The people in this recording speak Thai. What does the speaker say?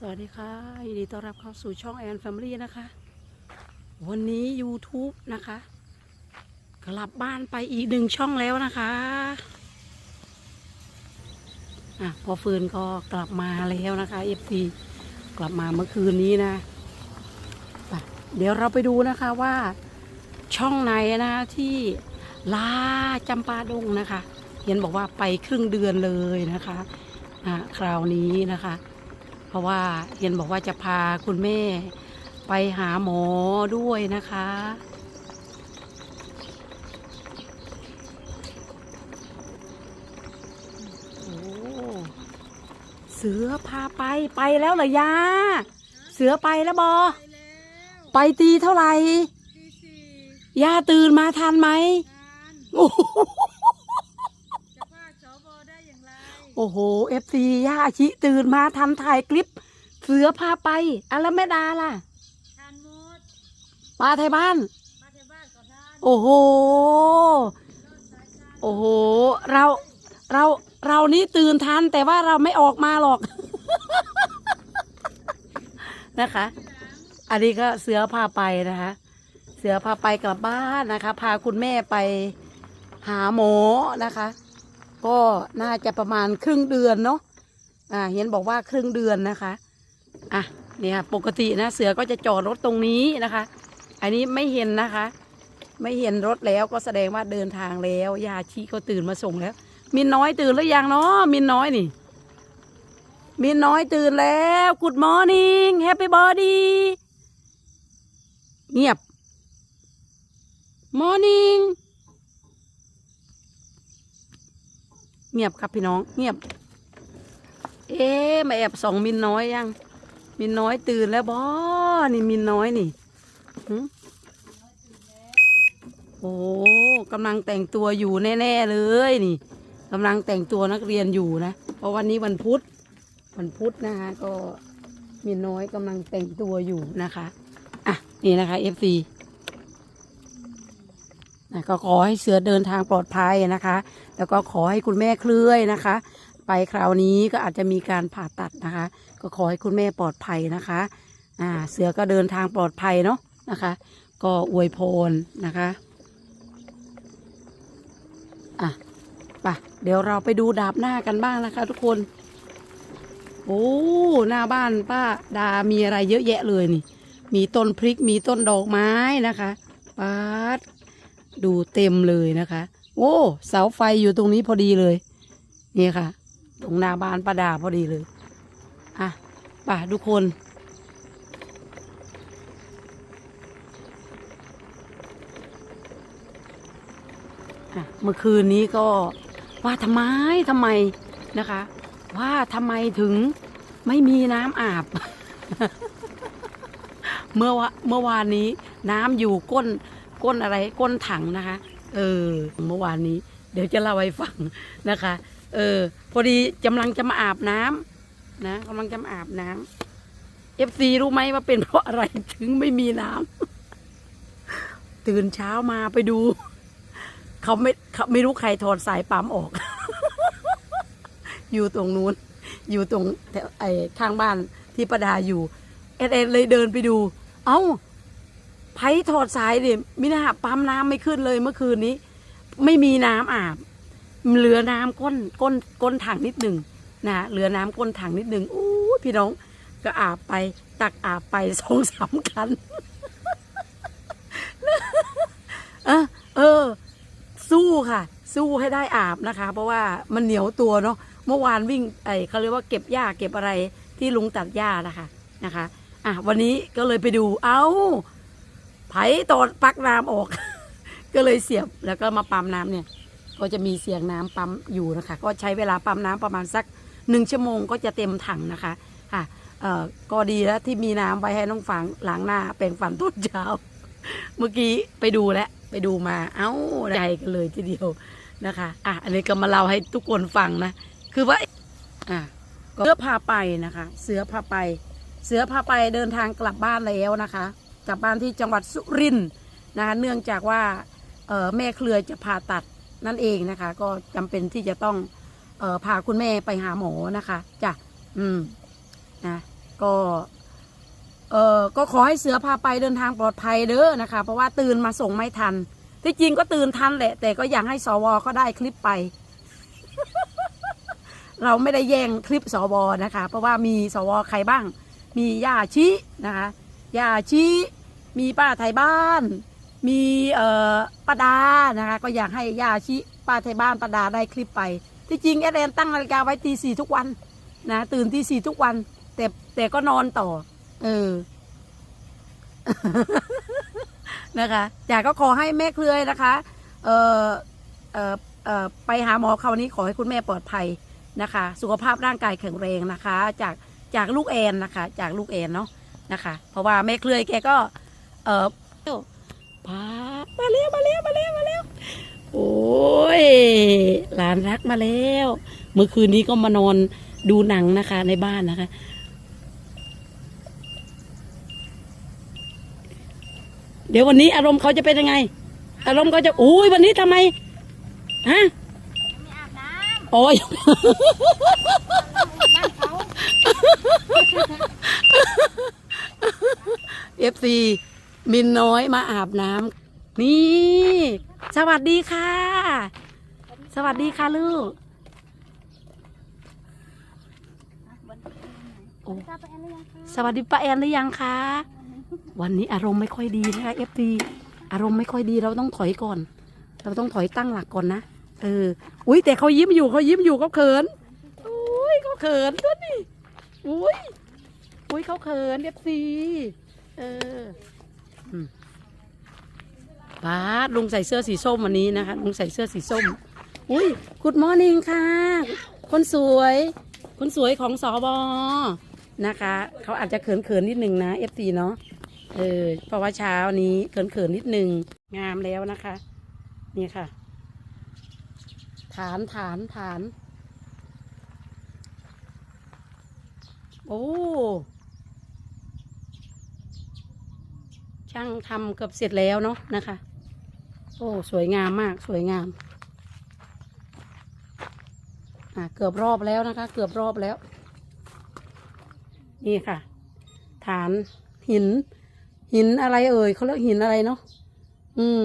สวัสดีค่ะยินดีต้อนรับเข้าสู่ช่องแอนแฟมิลี่นะคะ วันนี้ YouTube นะคะ กลับบ้านไปอีกหนึ่งช่องแล้วนะคะอะพอฟืนก็กลับมาแล้วนะคะ FT กลับมาเมื่อคืนนี้นะไปเดี๋ยวเราไปดูนะคะว่าช่องไหนนะที่ลาจำปาดงนะคะ เห็นบอกว่าไปครึ่งเดือนเลยนะคะอะคราวนี้นะคะ ราะว่าเห็นบอกว่าจะพาคุณแม่ไปหาหมอด้วยนะคะ โอ้เสือพาไปไปแล้วเหรอยา เสือไปแล้วบอ ไปตีเท่าไหร่ยาตื่นมาทันไหมงานโอ้โห จะพาสบได้อย่างไร โอ้โหเอฟซีย่าชิตื่นมาทันถ่ายคลิป เสือพาไปอะแล้วแม่ดาล่ะทานหมดมาไทยบ้าน มาที่บ้านก็ทานโอ้โหรถสายทานโอ้โห เรา เรา เรานี่ตื่นทันแต่ว่าเราไม่ออกมาหรอก นะคะ อันนี้ก็เสือพาไปนะคะ เสือพาไปกลับบ้านนะคะ พาคุณแม่ไปหาหมอนะคะ ก็น่าจะประมาณครึ่งเดือนเนาะอ่าเห็นบอกว่าครึ่งเดือนนะคะอะเนี่ยปกตินะเสือก็จะจอดรถตรงนี้นะคะ อันนี้ไม่เห็นนะคะ ไม่เห็นรถแล้วก็แสดงว่าเดินทางแล้วยาชีก็ตื่นมาส่งแล้ว มินน้อยตื่นหรือยังเนาะมินน้อยนี่ มินน้อยตื่นแล้ว Good morning Happy body เงียบ Morning เงียบครับพี่น้องเงียบ เอ๊ะมาแอบสองมินน้อยยังมินน้อยตื่นแล้วบอนี่มินน้อยนี่หึโอ้กำลังแต่งตัวอยู่แน่ๆเลยนี่กำลังแต่งตัวนักเรียนอยู่นะเพราะวันนี้วันพุธวันพุธนะคะก็มีน้อยกำลังแต่งตัวอยู่นะคะอะนี่นะคะ FC นะก็ขอให้เสือเดินทางปลอดภัยนะคะ แล้วก็ขอให้คุณแม่เคลื่อยนะคะ ไปคราวนี้ก็อาจจะมีการผ่าตัดนะคะ ก็ขอให้คุณแม่ปลอดภัยนะคะอ่าเสือก็เดินทางปลอดภัยเนาะนะคะ ก็อวยพรนะคะอะไปเดี๋ยวเราไปดูดาบหน้ากันบ้างนะคะ ทุกคนโอ้หน้าบ้านป้าดามีอะไรเยอะแยะเลยนี่ มีต้นพริกมีต้นดอกไม้นะคะป้าด ดูเต็มเลยนะคะ โอ้เสาไฟอยู่ตรงนี้พอดีเลย นี่ค่ะ ตรงหน้าบ้านป้าดาพอดีเลย อะป่ะทุกคน เมื่อคืนนี้ก็ว่าทำไมทำไมนะคะ ว่าทำไมถึงไม่มีน้ำอาบ เมื่อวะเมื่อวานนี้น้ำอยู่ก้น ก้นอะไรก้นถังนะคะ เออเมื่อวานนี้ เดี๋ยวจะเล่าให้ฟังนะคะ เออ พอดีกำลังจะมาอาบน้ำนะกำลังจะมาอาบน้ำเอฟซีรู้ไหมว่าเป็นเพราะอะไรถึงไม่มีน้ำตื่นเช้ามาไปดู เขาไม่เขาไม่รู้ใครถอดสายปั๊มออก อยู่ตรงนู้น อยู่ตรงไอ้ข้างบ้านที่ประดาอยู่เอ็ดเอ็ดเลยเดินไปดู เอ้า ไผถอดสายดิมินาปั๊มน้ำไม่ขึ้นเลยเมื่อคืนนี้ ไม่มีน้ำอาบ เหลือน้ำก้นก้นก้นถังนิดหนึ่งนะเหลือน้ำก้นถังนิดหนึ่งอู้พี่น้องก็อาบไป ตักอาบไปสองสามคันเออเออ สู้ค่ะ สู้ให้ได้อาบนะคะ เพราะว่ามันเหนียวตัวเนาะเมื่อวานวิ่งไอเขาเรียกว่าเก็บหญ้าเก็บอะไรที่ลุงตัดหญ้านะคะนะคะ อะวันนี้ก็เลยไปดูเอา้า ไผตอดปักน้ำออก ก็เลยเสียบแล้วก็มาปั๊มน้ำเนี่ย ก็จะมีเสียงน้ำปั๊มอยู่นะคะ ก็ใช้เวลาปั๊มน้ำประมาณสักหนึ่งชั่วโมงก็จะเต็มถังนะคะค่ะเอ่อก็ดีแล้วที่มีน้ำไว้ให้น้องฝังล้างหน้าแปรงฟันทุกเช้า เมื่อกี้ไปดูแล้วไปดูมา เอ้าใจกันเลยทีเดียวนะคะ อะ อันนี้ก็มาเล่าให้ทุกคนฟังนะ คือว่า อะเสือพาไปนะคะ เสือพาไป เสือพาไปเดินทางกลับบ้านแล้วนะคะ กลับบ้านที่จังหวัดสุรินทร์นะคะเนื่องจากว่าแม่เครือจะผ่าตัดนั่นเองนะคะ ก็จำเป็นที่จะต้องออพาคุณแม่ไปหาหมอนะคะจ้ะอืมนะก็เออก็ขอให้เสือพาไปเดินทางปลอดภัยเด้อนะคะ เพราะว่าตื่นมาส่งไม่ทัน ที่จริงก็ตื่นทันแหละ แต่ก็อยากให้สวเขาได้คลิปไป เราไม่ได้แย่งคลิปสวนะคะ เพราะว่ามีสวใครบ้าง มีย่าชินะคะ ยาชิมีป้าไทยบ้าน มีเอ่อป้าดานะคะ ก็อยากให้ยาชิป้าไทยบ้านป้าดาได้คลิปไป ที่จริงแอดแอนตั้งนาฬิกาไว้ตีสี่ทุกวันนะตื่นตีสี่ทุกวัน แต่แต่ก็นอนต่อ เออนะคะอยากก็ขอให้แม่เคลือยนะคะ เออเออเออไปหาหมอคราวนี้ขอให้คุณแม่ปลอดภัยนะคะ สุขภาพร่างกายแข็งแรงนะคะ จากจากลูกแอนนะคะ จากลูกแอนเนาะ นะคะ เพราะว่าแม่เคลือยแกก็เออพามาเร็วมาเร็วมาเร็วมาเร็วโอ้ยหลานรักมาแล้วเมื่อคืนนี้ก็มานอนดูหนังนะคะในบ้านนะคะ เดี๋ยววันนี้อารมณ์เขาจะเป็นยังไง อารมณ์เขาจะอุ้ยวันนี้ทำไมฮะไม่อาบน้โอ้ยำบ้านเอฟซีมินน้อยมาอาบน้ำนี่ สวัสดีค่ะ สวัสดีค่ะลูกโอ้สวัสดีป้าแอนหรือยังคะวันนี้อารมณ์ไม่ค่อยดีนะคะเอฟีอารมณ์ไม่ค่อยดีเราต้องถอยก่อน เราต้องถอยตั้งหลักก่อนนะเอออุ้ยแต่เขายิ้มอยู่เขายิ้มอยู่เขาเขินอุ้ยเขาเขินด้วยนี่อุ้ยอุ้ยเขาเขินเอฟซี เออป้าลุงใส่เสื้อสีส้มวันนี้นะคะ ลุงใส่เสื้อสีส้ม อุ้ยกุดมอร์นิ่งค่ะ คนสวย คนสวยของสอบอนะคะ เขาอาจจะเขินเขินๆนิดนึงนะเอฟซีเนาะ เออ เพราะว่าเช้านี้เขินเขินๆนิดนึง งามแล้วนะคะ นี่ค่ะ ฐานฐานฐาน โอ้ ช่างทำเกือบเสร็จแล้วเนาะนะคะ โอ้สวยงามมากสวยงาม อะเกือบรอบแล้วนะคะ เกือบรอบแล้ว นี่ค่ะ ฐานหิน หินอะไรเอ่ยเขาเรียกหินอะไรเนาะอืม